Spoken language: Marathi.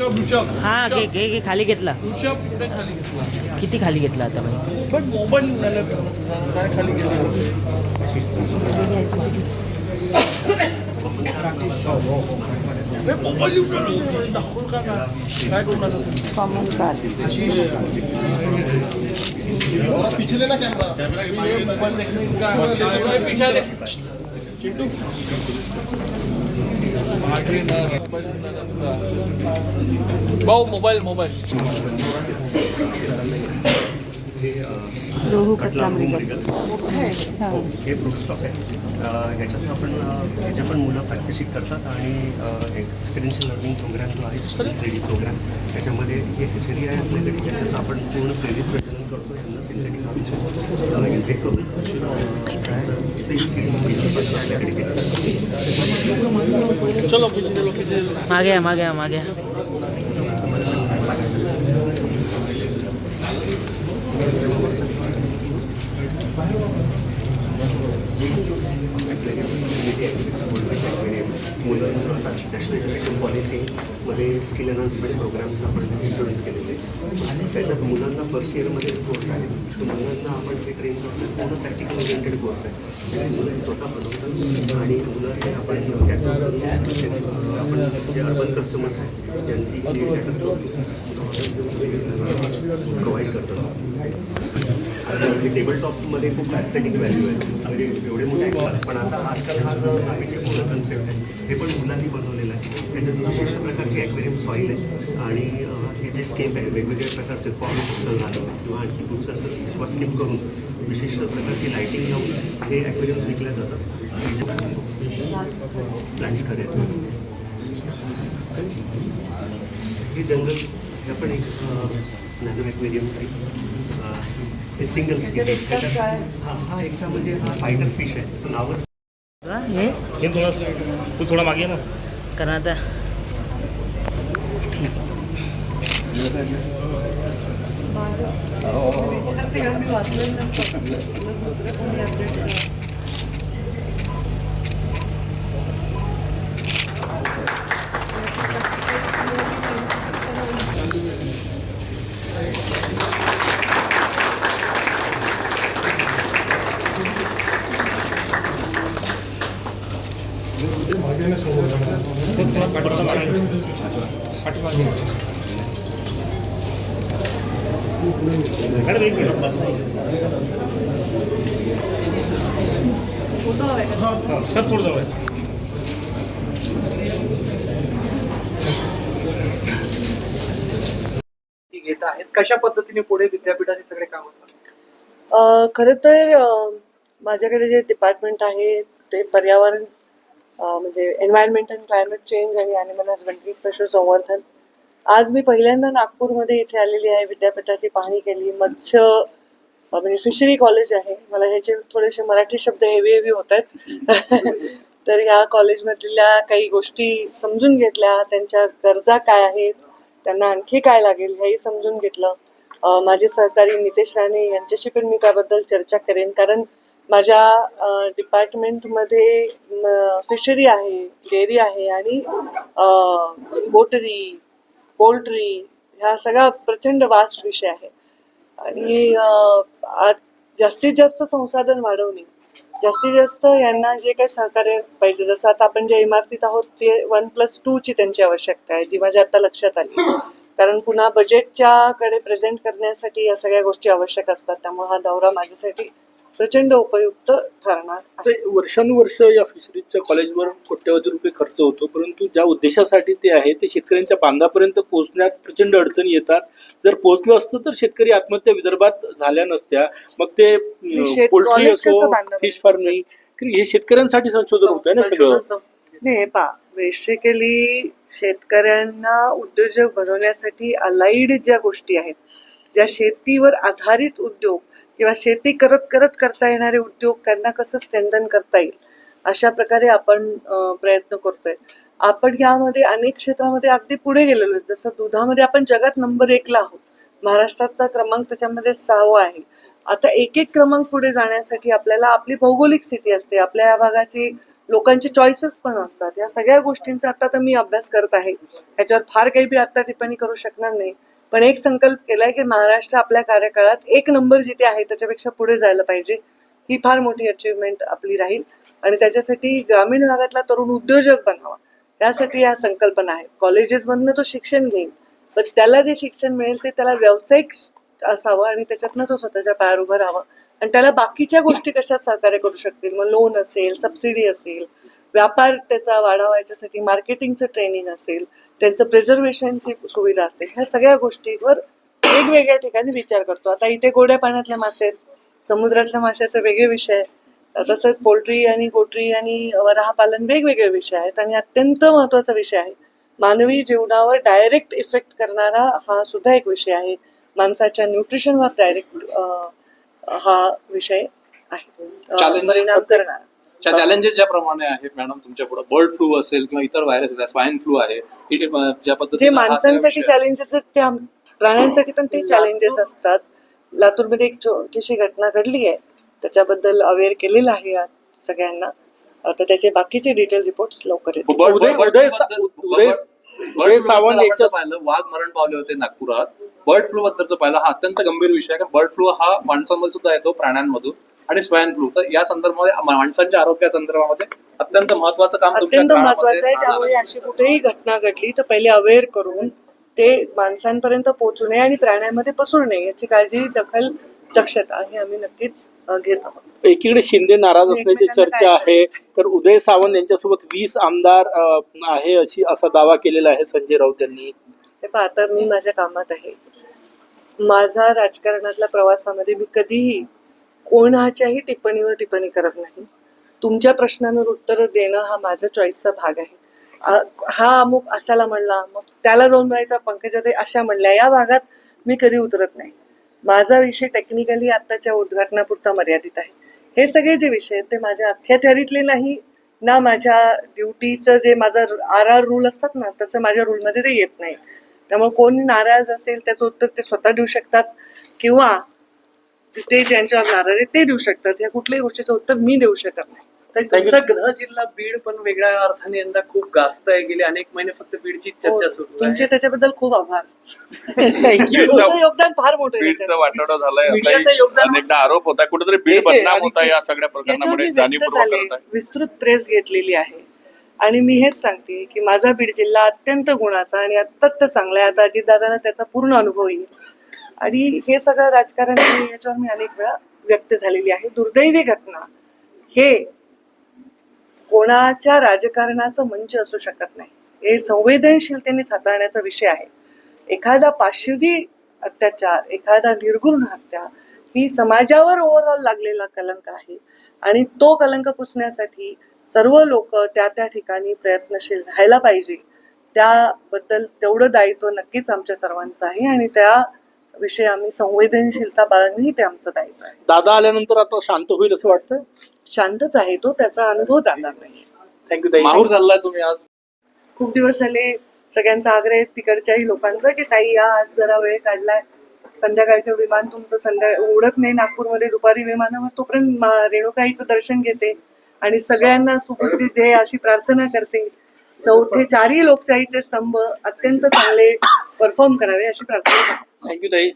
हा घे ऋषभ. घे घे खाली घेतला. किती खाली घेतला आता पण मोबाईल काय खाली का ना? कैमरा कैमरा के चिंटू. भाऊ मोबाईल मोबाईल. हो हे फ्रूट स्टॉक आहे. अ, ह्याच्यात आपण अ, ह्याचे पण मुलं प्रात्यक्षिक करतात आणि एक्सपिरियन्शियल लर्निंग प्रोग्राम जो आहे स्टडी प्रोग्राम त्याच्यामध्ये हे हॅचरी आहे आपल्याकडे त्याच्यात आपण पूर्ण प्रेरित करतो यांना सिंथेटिक ही. चलो. मागे या, मागे या, मागे या. मुलं नॅशनल एज्युकेशन मध्ये स्किल एनहान्समेंट प्रोग्राम्स आपण इंट्रोड्यूस केलेले त्याच्यात मुलांना फर्स्ट इयरमध्ये कोर्स आहे. तर मुलांना आपण जे ट्रेन करतो पूर्ण प्रॅक्टिकल ओरिएंटेड कोर्स आहे. म्हणजे मुलं स्वतः बनवतात आणि मुलं हे आपण आपण जे अर्बन कस्टमर्स आहेत त्यांची प्रोव्हाइड करतो कारण टेबल टॉपमध्ये खूप ॲस्थेटिक व्हॅल्यू आहे. म्हणजे एवढे मोठे पण आता आजकाल हा जो नवीन जे कन्सेप्ट आहे हे पण मुलांनी बनवलेलं आहे. त्याच्यात विशिष्ट प्रकारची ॲक्वेरियम सॉईल आहे. आणि हे जे स्केप आहे वेगवेगळ्या प्रकारचे फॉर्म झालं. किंवा आणखी बुक्स असं किंवा स्किप करून विशिष्ट प्रकारची लाईटिंग लावून हे ॲक्वेरियम्स विकल्या जातात. प्लॅन्स खरे हे जंगल हे पण एक नॅनो ॲक्वेरियम टाईप हे सिंगल स्पीसीस हा हा एकटा म्हणजे हा फायटर फिश आहे. त्याचं नावच हा, हे? हे थोडा तू थोडा मागे ये ना. कारण आता विचारते का मी वाचलं नसतं. दुसरं कोणी अपडेट थोडा मागे पाठीमागे मॅडम एक मिनिट बस होतं हवंय का? हां सर थोडं जवळ. घेत आहेत कशा पद्धतीने पुढे विद्यापीठाचे सगळे काम होतात? खरं तर माझ्याकडे जे डिपार्टमेंट आहे ते पर्यावरण म्हणजे एन्व्हायरमेंट अँड क्लायमेट चेंज आणि ॲनिमल हजबंडरी पशुसंवर्धन आज मी पहिल्यांदा नागपूरमध्ये इथे आलेली आहे विद्यापीठाची पाहणी केली. मत्स्य म्हणजे फिशरी कॉलेज आहे. मला ह्याचे थोडेसे मराठी शब्द हेवी हेवी होत आहेत. तर ह्या कॉलेजमधल्या काही गोष्टी समजून घेतल्या. त्यांच्या गरजा काय आहेत? त्यांना आणखी काय लागेल? हेही समजून घेतलं. माझे सहकारी नितेश राणे यांच्याशी पण मी त्याबद्दल चर्चा करेन. कारण माझ्या डिपार्टमेंटमध्ये फिशरी आहे डेअरी आहे आणि बोटरी पोल्ट्री ह्या सगळा प्रचंड वास्ट विषय आहे. आणि आज जास्तीत जास्त संसाधन वाढवणे जास्तीत जास्त यांना जे काही सहकार्य पाहिजे जसं आता आपण ज्या इमारतीत आहोत ते वन प्लस टूची त्यांची आवश्यकता आहे जी माझ्या आता लक्षात आली. कारण पुन्हा बजेटच्या कडे प्रेझेंट करण्यासाठी या सगळ्या गोष्टी आवश्यक असतात त्यामुळे हा दौरा माझ्यासाठी प्रचंड उपयुक्त ठरणार आहे. ते वर्षानुवर्ष या फिशरीजच्या कॉलेजवर कोट्यवधी रुपये खर्च होतो परंतु ज्या उद्देशासाठी ते आहे ते शेतकऱ्यांच्या बांधापर्यंत पोहोचण्यात प्रचंड अडचणी येतात. जर पोहोचलं असतं तर शेतकरी आत्महत्या विदर्भात झाल्या नसत्या. मग ते शेत- पोल्ट्री college कसं असो फिश फार्मिंग हे शेतकऱ्यांसाठी संशोधन होत आहे ना सगळं. नाही हे पहा बेसिकली शेतकऱ्यांना उद्योजक बनवण्यासाठी अलाइड ज्या गोष्टी आहेत ज्या शेतीवर आधारित उद्योग किंवा शेती करत करत करता येणारे उद्योग त्यांना कसं स्ट्रेंथन करता येईल? अशा प्रकारे आपण प्रयत्न करतोय. आपण यामध्ये अनेक क्षेत्रामध्ये अगदी पुढे गेलेलो आहे जसं दुधामध्ये आपण जगात नंबर एकला आहोत. महाराष्ट्राचा क्रमांक त्याच्यामध्ये सहावा आहे. आता एक एक क्रमांक पुढे जाण्यासाठी आपल्याला आपली भौगोलिक स्थिती असते. आपल्या या भागाची लोकांचे चॉईसेस पण असतात. या सगळ्या गोष्टींचा आता तर मी अभ्यास करत आहे. याच्यावर फार काही बी आता टिप्पणी करू शकणार नाही. पण एक संकल्प केलाय की महाराष्ट्र आपल्या कार्यकाळात एक नंबर जिथे आहे त्याच्यापेक्षा पुढे जायला पाहिजे. ही फार मोठी अचीवमेंट आपली राहील. आणि त्याच्यासाठी ग्रामीण भागातला तरुण उद्योजक बनावा. त्यासाठी या संकल्पना आहेत. कॉलेजेसमधनं तो शिक्षण घेईल. पण त्याला जे शिक्षण मिळेल ते त्याला व्यावसायिक असावं आणि त्याच्यातनं तो स्वतःच्या पायावर उभं राहावं. आणि त्याला बाकीच्या गोष्टी कशा सहकार्य करू शकतील? मग लोन असेल सबसिडी असेल व्यापार त्याचा वाढावा याच्यासाठी मार्केटिंगचं ट्रेनिंग असेल त्यांचं प्रिझर्वेशनची सुविधा असेल. ह्या सगळ्या गोष्टींवर वेगवेगळ्या ठिकाणी विचार करतो. आता इथे गोड्या पाण्यातल्या मासे आहेत. समुद्रातल्या माशाचे वेगळे विषय. तसंच पोल्ट्री आणि गोटरी आणि वराह पालन वेगवेगळे विषय आहेत आणि अत्यंत महत्त्वाचा विषय आहे. मानवी जीवनावर डायरेक्ट इफेक्ट करणारा हा सुद्धा एक विषय आहे. माणसाच्या न्यूट्रिशनवर डायरेक्ट हा विषय आहे. परिणाम करणारा. च्या चॅलेंजेस ज्याप्रमाणे आहेत मॅडम तुमच्यापुढे बर्ड फ्लू असेल किंवा इतर व्हायरस स्वाईन फ्लू आहे ही ज्या जे हा माणसांसाठी चॅलेंजेस प्राण्यांसाठी पण ते चॅलेंजेस असतात. लातूरमध्ये एक छोटीशी घटना घडली आहे. त्याच्याबद्दल अवेअर केलेलं आहे या सगळ्यांना. तर त्याचे बाकीचे डिटेल रिपोर्ट लवकर पाहिलं वाघ मरण पावले होते नागपुरात. बर्ड फ्लू बद्दलचं पाहिलं हा अत्यंत गंभीर विषय आहे कारण बर्ड फ्लू हा माणसांमध्ये सुद्धा येतो प्राण्यांमधून. आणि स्वाईन फ्लू तर या संदर्भामध्ये माणसांच्या आरोग्या संदर्भामध्ये अत्यंत महत्वाचं काम अत्यंत महत्वाचं आहे. त्यामुळे. अशी कुठेही घटना घडली तर पहिले अवेअर करून ते माणसांपर्यंत पोहोचू नये आणि प्राण्यांमध्ये पसरू नये याची काळजी दखल दक्षता हे आम्ही नक्कीच घेत आहोत. एकीकडे शिंदे नाराज असल्याची एकमेकांना चर्चा आहे तर उदय सावंत यांच्यासोबत वीस आमदार आहे अशी असा दावा केलेला आहे संजय राऊत यांनी. हे पहा आता मी माझ्या कामात आहे. माझा राजकारणातल्या प्रवासामध्ये मी कधीही कोणाच्याही टिप्पणीवर टिप्पणी करत नाही. तुमच्या प्रश्नांवर उत्तर देणं हा माझा चॉईसचा भाग आहे. हा अमुक असाला म्हणला मग त्याला जाऊन म्हणायचा पंकजा ते अशा म्हणल्या. या भागात मी कधी उतरत नाही. माझा विषय टेक्निकली आत्ताच्या उद्घाटनापुरता मर्यादित आहे. हे सगळे जे विषय आहेत ते माझ्या अख्ख्या थेअरीतले नाही ना माझ्या ड्युटीचं जे माझं आर आर रूल असतात ना तसं माझ्या रूलमध्ये ते येत नाही. त्यामुळे कोणी नाराज असेल त्याचं उत्तर ते स्वतः देऊ शकतात. किंवा ते ज्यांच्यावर नाराज आहे ते देऊ शकतात. या कुठल्याही गोष्टीचं उत्तर मी देऊ शकत नाही. तर तुमचा ग्रह जिल्हा बीड पण वेगळ्या अर्थाने यंदा खूप गाजत आहे. गेले अनेक महिने फक्त बीडची हो, चर्चा सुरू तुमचे त्याच्याबद्दल खूप आभार. थँक्यू तुमचं योगदान फार मोठं आहे बीडचा याच्यात. वाटाडा झालाय मीडियाचं योगदान- अनेकदा आरोप होता. कुठेतरी बीड बदनाम होता या सगळ्या याच्यावर प्रकरणामुळे. मी व्यक्त जाणीवपूर्वक झाले. करत आहे विस्तृत प्रेस घेतलेली आहे. आणि मी हेच सांगते की माझा बीड जिल्हा अत्यंत गुणाचा आणि अत्यंत चांगला आहे. आता अजितदादांना त्याचा पूर्ण अनुभव येईल. आणि हे सगळं राजकारण याच्यावर मी अनेक वेळा व्यक्त झालेली आहे. दुर्दैवी घटना हे कोणाच्या राजकारणाचं मंच असू शकत नाही. हे संवेदनशीलतेने हाताळण्याचा विषय आहे. एखादा पाशवी अत्याचार एखादा निर्गुण हत्या ही समाजावर ओव्हरऑल लागलेला कलंक आहे आणि तो कलंक पुसण्यासाठी सर्व लोक त्या त्या ठिकाणी प्रयत्नशील राहायला पाहिजे. त्याबद्दल तेवढं दायित्व नक्कीच आमच्या सर्वांचं आहे आणि त्या विषयी आम्ही संवेदनशीलता बाळगणंही ते आमचं दायित्व आहे. दादा आल्यानंतर आता शांत होईल असं वाटतं शांतच आहे तो त्याचा अनुभव दादा नाही थँक्यू माहूर चाललाय तुम्ही आज. खूप दिवस झाले सगळ्यांचा आग्रह आहे तिकडच्याही लोकांचा की ताई या आज जरा वेळ काढलाय. संध्याकाळचं विमान तुमचं संध्या उडत नाही नागपूरमध्ये दुपारी विमानावर तोपर्यंत रेणुकाईचं दर्शन घेते आणि सगळ्यांना सुबुद्धी दे अशी प्रार्थना करते. चौथे चारही लोकशाहीचे स्तंभ अत्यंत चांगले परफॉर्म करावे अशी प्रार्थना थँक्यू ताई.